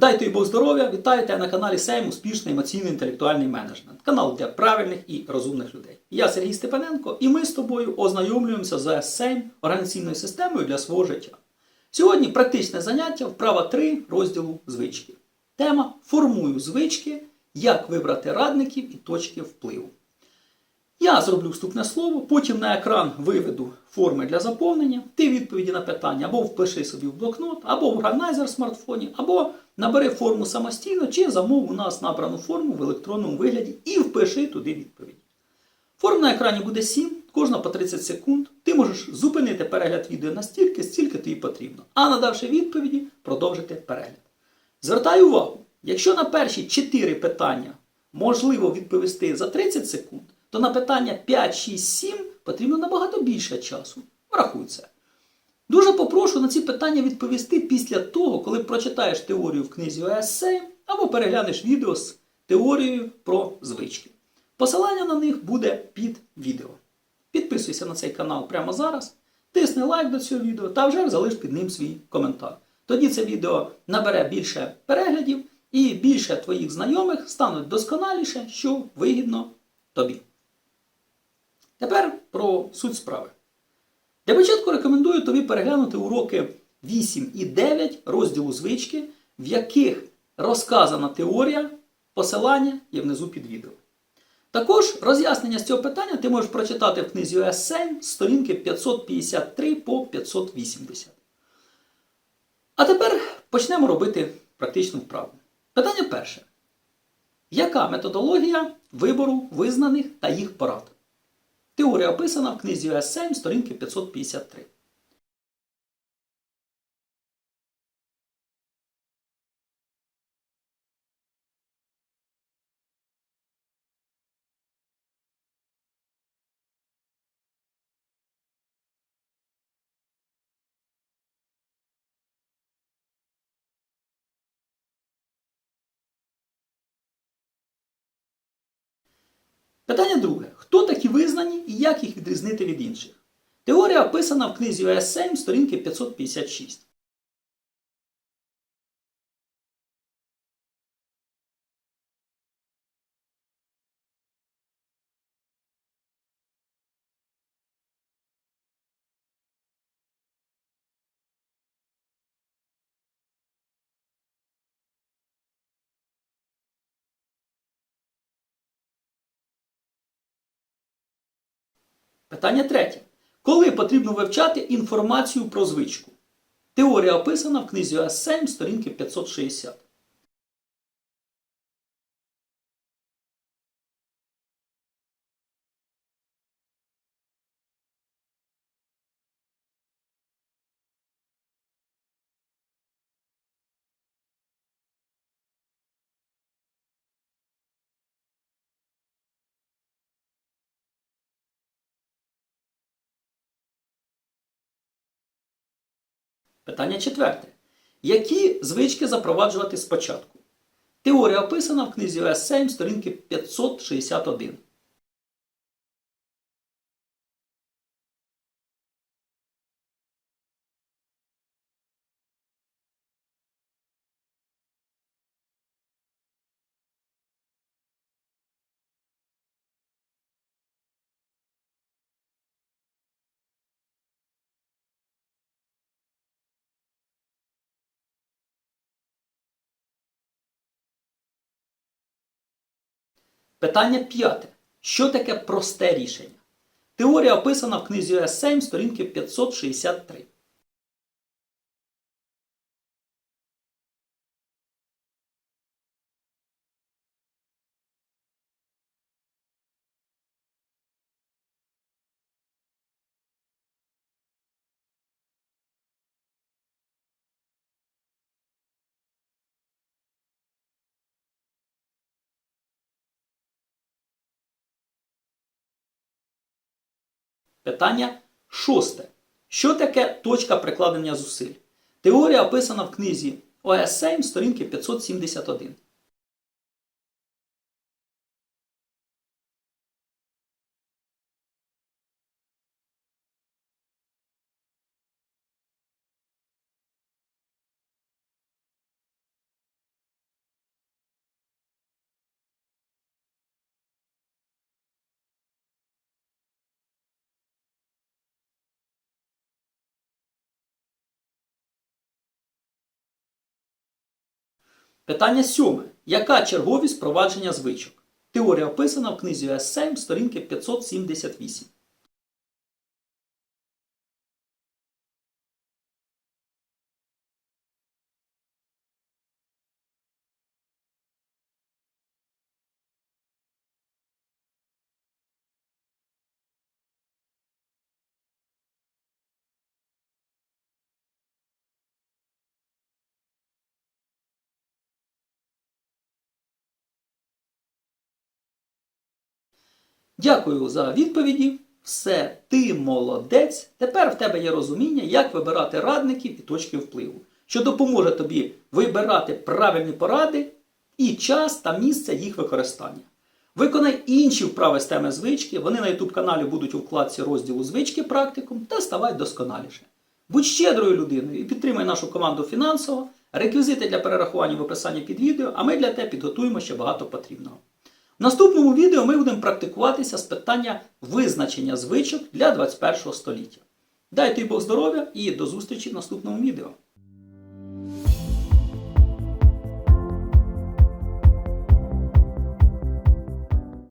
Дайте їй Бог здоров'я, вітаю тебе на каналі Сейм Успішний емоційно-інтелектуальний менеджмент. Канал для правильних і розумних людей. Я Сергій Степаненко, і ми з тобою ознайомлюємося з Сейм організаційною системою для свого життя. Сьогодні практичне заняття, вправа 3 розділу звички. Тема Формую звички, як вибрати радників і точки впливу. Я зроблю вступне слово, потім на екран виведу форми для заповнення, ти відповіді на питання або впиши собі в блокнот, або в органайзер в смартфоні, або набери форму самостійно, чи замов у нас набрану форму в електронному вигляді і впиши туди відповіді. Форм на екрані буде 7, кожна по 30 секунд. Ти можеш зупинити перегляд відео настільки, стільки тобі потрібно, а надавши відповіді, продовжити перегляд. Звертаю увагу, якщо на перші 4 питання можливо відповісти за 30 секунд, то на питання 5, 6, 7 потрібно набагато більше часу. Врахуй це. Дуже попрошу на ці питання відповісти після того, коли прочитаєш теорію в книзі ОСС або переглянеш відео з теорією про звички. Посилання на них буде під відео. Підписуйся на цей канал прямо зараз, тисни лайк до цього відео та вже залиш під ним свій коментар. Тоді це відео набере більше переглядів і більше твоїх знайомих стануть досконаліше, що вигідно тобі. Тепер про суть справи. Для початку рекомендую тобі переглянути уроки 8 і 9 розділу звички, в яких розказана теорія, посилання є внизу під відео. Також роз'яснення з цього питання ти можеш прочитати в книзі ОС 7 сторінки 553 по 580. А тепер почнемо робити практичну вправу. Питання перше. Яка методологія вибору визнаних та їх порад? Теорія описана в книзі ОС 7 сторінки 553. Питання друге. Хто такі визнані і як їх відрізнити від інших? Теорія описана в книзі ОС 7 сторінки 556. Питання третє. Коли потрібно вивчати інформацію про звичку? Теорія описана в книзі Асем сторінки 560. Питання четверте. Які звички запроваджувати спочатку? Теорія описана в книзі ОС 7 сторінки 561. Питання п'яте. Що таке просте рішення? Теорія описана в книзі ОС 7 сторінки 563. Питання шосте. Що таке точка прикладення зусиль? Теорія описана в книзі ОС 7 сторінки 571. Питання сьоме. Яка черговість впровадження звичок? Теорія описана в книзі С7, сторінки 578. Дякую за відповіді. Все, ти молодець. Тепер в тебе є розуміння, як вибирати радників і точки впливу, що допоможе тобі вибирати правильні поради і час та місце їх використання. Виконай інші вправи з теми звички. Вони на YouTube каналі будуть у вкладці розділу звички практикум та ставай досконаліше. Будь щедрою людиною і підтримай нашу команду фінансово. Реквізити для перерахування в описанні під відео, а ми для тебе підготуємо ще багато потрібного. В наступному відео ми будемо практикуватися з питання визначення звичок для 21 століття. Дайте Бог здоров'я і до зустрічі в наступному відео.